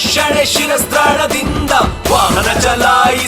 ರಕ್ಷಣೆ ಶಿರಸ್ತ್ರಾಣದಿಂದ ವಾಹನ ಚಲಾಯಿಸಿ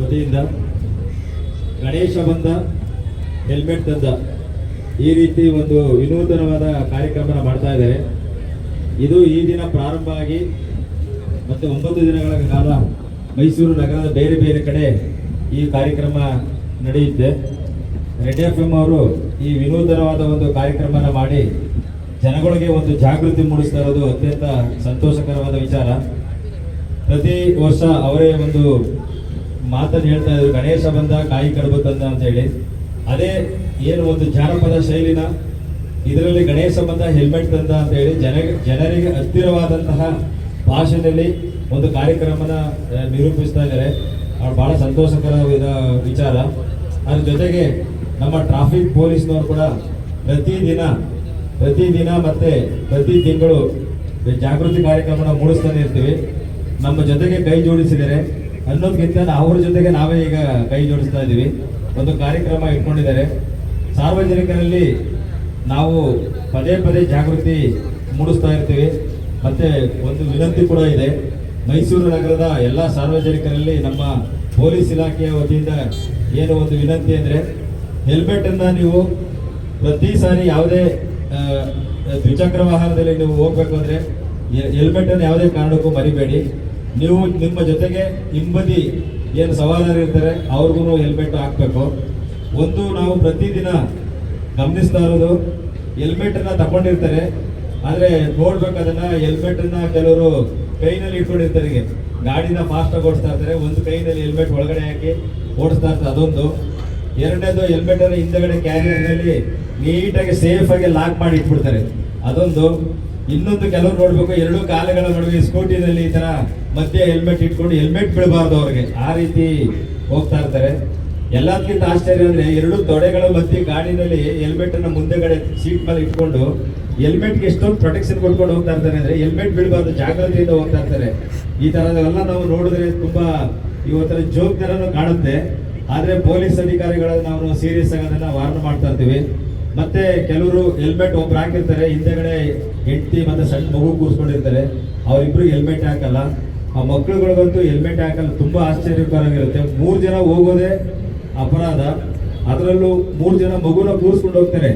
ವತಿಯಿಂದ ಗಣೇಶ ಬಂದ ಹೆಲ್ಮೆಟ್ ತಂದ. ಈ ರೀತಿ ಒಂದು ವಿನೂತನವಾದ ಕಾರ್ಯಕ್ರಮನ ಮಾಡ್ತಾ ಇದ್ದಾರೆ. ಇದು ಈ ದಿನ ಪ್ರಾರಂಭ ಆಗಿ ಮತ್ತು ಒಂಬತ್ತು ದಿನಗಳ ಕಾಲ ಮೈಸೂರು ನಗರದ ಬೇರೆ ಬೇರೆ ಕಡೆ ಈ ಕಾರ್ಯಕ್ರಮ ನಡೆಯುತ್ತೆ. ರೆಡ್ ಎಫ್ ಎಂ ಅವರು ಈ ವಿನೂತನವಾದ ಒಂದು ಕಾರ್ಯಕ್ರಮನ ಮಾಡಿ ಜನಗಳಿಗೆ ಒಂದು ಜಾಗೃತಿ ಮೂಡಿಸ್ತಾ ಇರೋದು ಅತ್ಯಂತ ಸಂತೋಷಕರವಾದ ವಿಚಾರ. ಪ್ರತಿ ವರ್ಷ ಅವರೇ ಒಂದು ಮಾತನ್ನು ಹೇಳ್ತಾ ಇದ್ರು, ಗಣೇಶ ಬಂದ, ಕಾಯಿ ಕಡುಬು ತಂದ ಅಂತ ಹೇಳಿ. ಅದೇ ಏನು ಒಂದು ಜಾನಪದ ಶೈಲಿನ, ಇದರಲ್ಲಿ ಗಣೇಶ ಬಂದ ಹೆಲ್ಮೆಟ್ ತಂದ ಅಂತ ಹೇಳಿ ಜನ, ಜನರಿಗೆ ಹತ್ತಿರವಾದಂತಹ ಭಾಷೆಯಲ್ಲಿ ಒಂದು ಕಾರ್ಯಕ್ರಮನ ನಿರೂಪಿಸ್ತಾ ಇದ್ದಾರೆ. ಅವ್ರು ಬಹಳ ಸಂತೋಷಕರ ವಿಚಾರ. ಅದ್ರ ಜೊತೆಗೆ ನಮ್ಮ ಟ್ರಾಫಿಕ್ ಪೊಲೀಸ್ನವರು ಕೂಡ ಪ್ರತಿದಿನ ಪ್ರತಿದಿನ ಮತ್ತೆ ಪ್ರತಿ ತಿಂಗಳು ಜಾಗೃತಿ ಕಾರ್ಯಕ್ರಮನ ಮೂಡಿಸ್ತಾನೆ ಇರ್ತೀವಿ. ನಮ್ಮ ಜೊತೆಗೆ ಕೈ ಜೋಡಿಸಿದ್ದಾರೆ. ಅನ್ನೋದಕ್ಕಿಂತ ಅವ್ರ ಜೊತೆಗೆ ನಾವೇ ಈಗ ಕೈ ಜೋಡಿಸ್ತಾ ಇದ್ದೀವಿ. ಒಂದು ಕಾರ್ಯಕ್ರಮ ಇಟ್ಕೊಂಡಿದ್ದಾರೆ. ಸಾರ್ವಜನಿಕರಲ್ಲಿ ನಾವು ಪದೇ ಪದೇ ಜಾಗೃತಿ ಮೂಡಿಸ್ತಾ ಇರ್ತೀವಿ. ಮತ್ತೆ ಒಂದು ವಿನಂತಿ ಕೂಡ ಇದೆ. ಮೈಸೂರು ನಗರದ ಎಲ್ಲ ಸಾರ್ವಜನಿಕರಲ್ಲಿ ನಮ್ಮ ಪೊಲೀಸ್ ಇಲಾಖೆಯ ವತಿಯಿಂದ ಏನು ಒಂದು ವಿನಂತಿ ಅಂದರೆ ಹೆಲ್ಮೆಟನ್ನು ನೀವು ಪ್ರತಿ ಸಾರಿ ಯಾವುದೇ ದ್ವಿಚಕ್ರ ವಾಹನದಲ್ಲಿ ನೀವು ಹೋಗ್ಬೇಕು ಅಂದರೆ ಹೆಲ್ಮೆಟ್ ಅನ್ನು ಯಾವುದೇ ಕಾರಣಕ್ಕೂ ಮರಿಬೇಡಿ. ನೀವು ನಿಮ್ಮ ಜೊತೆಗೆ ಹಿಂಬದಿ ಏನು ಸವಾಲರು ಇರ್ತಾರೆ, ಅವ್ರಿಗೂ ಹೆಲ್ಮೆಟ್ ಹಾಕಬೇಕು. ಒಂದು ನಾವು ಪ್ರತಿದಿನ ಗಮನಿಸ್ತಾ ಇರೋದು ಹೆಲ್ಮೆಟನ್ನು ತಗೊಂಡಿರ್ತಾರೆ, ಆದರೆ ನೋಡ್ಬೇಕು ಅದನ್ನ ಹೆಲ್ಮೆಟ್ ಕೆಲವರು ಕೈನಲ್ಲಿ ಇಟ್ಕೊಂಡಿರ್ತಾರೆ. ಗಾಡಿನ ಫಾಸ್ಟಾಗಿ ಓಡಿಸ್ತಾ ಇರ್ತಾರೆ, ಒಂದು ಕೈನಲ್ಲಿ ಹೆಲ್ಮೆಟ್ ಒಳಗಡೆ ಹಾಕಿ ಓಡಿಸ್ತಾ ಇರ್ತಾರೆ ಅದೊಂದು. ಎರಡನೇದು ಹೆಲ್ಮೆಟನ್ನು ಹಿಂದೆಗಡೆ ಕ್ಯಾರಿಯರ್ನಲ್ಲಿ ಕ್ಯಾರಿಯರ್ ನೀಟಾಗಿ ಸೇಫಾಗಿ ಲಾಕ್ ಮಾಡಿ ಇಟ್ಬಿಡ್ತಾರೆ. ಅದೊಂದು. ಇನ್ನೊಂದು ಕೆಲವರು ನೋಡ್ಬೇಕು, ಎರಡು ಕಾಲಗಳ ನಡುವೆ ಸ್ಕೂಟಿನಲ್ಲಿ ಈ ತರ ಮಧ್ಯೆ ಹೆಲ್ಮೆಟ್ ಇಟ್ಕೊಂಡು ಹೆಲ್ಮೆಟ್ ಬಿಡಬಾರ್ದು ಅವ್ರಿಗೆ. ಆ ರೀತಿ ಹೋಗ್ತಾ ಇರ್ತಾರೆ. ಎಲ್ಲದಕ್ಕಿಂತ ಆಶ್ಚರ್ಯ ಅಂದ್ರೆ ಎರಡು ತೊಡೆಗಳ ಮಧ್ಯೆ ಗಾಡಿನಲ್ಲಿ ಹೆಲ್ಮೆಟ್ ಅನ್ನ ಮುಂದೆಗಡೆ ಸೀಟ್ ಮೇಲೆ ಇಟ್ಕೊಂಡು ಹೆಲ್ಮೆಟ್ಗೆ ಎಷ್ಟೊಂದು ಪ್ರೊಟೆಕ್ಷನ್ ಕೊಟ್ಕೊಂಡು ಹೋಗ್ತಾ ಇರ್ತಾರೆ ಅಂದ್ರೆ ಹೆಲ್ಮೆಟ್ ಬಿಡಬಾರ್ದು ಜಾಗ್ರತೆಯಿಂದ ಹೋಗ್ತಾ ಇರ್ತಾರೆ. ಈ ತರದೆಲ್ಲ ನಾವು ನೋಡಿದ್ರೆ ತುಂಬಾ ಇವತ್ತರ ಜೋಕ್ ತರನು ಕಾಣುತ್ತೆ. ಆದ್ರೆ ಪೊಲೀಸ್ ಅಧಿಕಾರಿಗಳನ್ನ ನಾವು ಸೀರಿಯಸ್ ಆಗಿ ಅದನ್ನ ವಾರ್ನ್ ಮಾಡ್ತಾ ಇರ್ತೀವಿ. ಮತ್ತೆ ಕೆಲವರು ಹೆಲ್ಮೆಟ್ ಒಬ್ರು ಹಾಕಿರ್ತಾರೆ, ಹಿಂದೆಗಡೆ ಹೆಂಡತಿ ಮತ್ತೆ ಸಣ್ಣ ಮಗು ಕೂರಿಸ್ಕೊಂಡಿರ್ತಾರೆ. ಅವರಿಬ್ರು ಹೆಲ್ಮೆಟ್ ಹಾಕಲ್ಲ. ಆ ಮಕ್ಳುಗಳಿಗಂತೂ ಹೆಲ್ಮೆಟ್ ಹಾಕಲ್ಲ ತುಂಬಾ ಆಶ್ಚರ್ಯಕರವಾಗಿರುತ್ತೆ. ಮೂರು ಜನ ಹೋಗೋದೇ ಅಪರಾಧ. ಅದರಲ್ಲೂ ಮೂರು ಜನ ಮಗುನ ಕೂರಿಸ್ಕೊಂಡು ಹೋಗ್ತಾರೆ.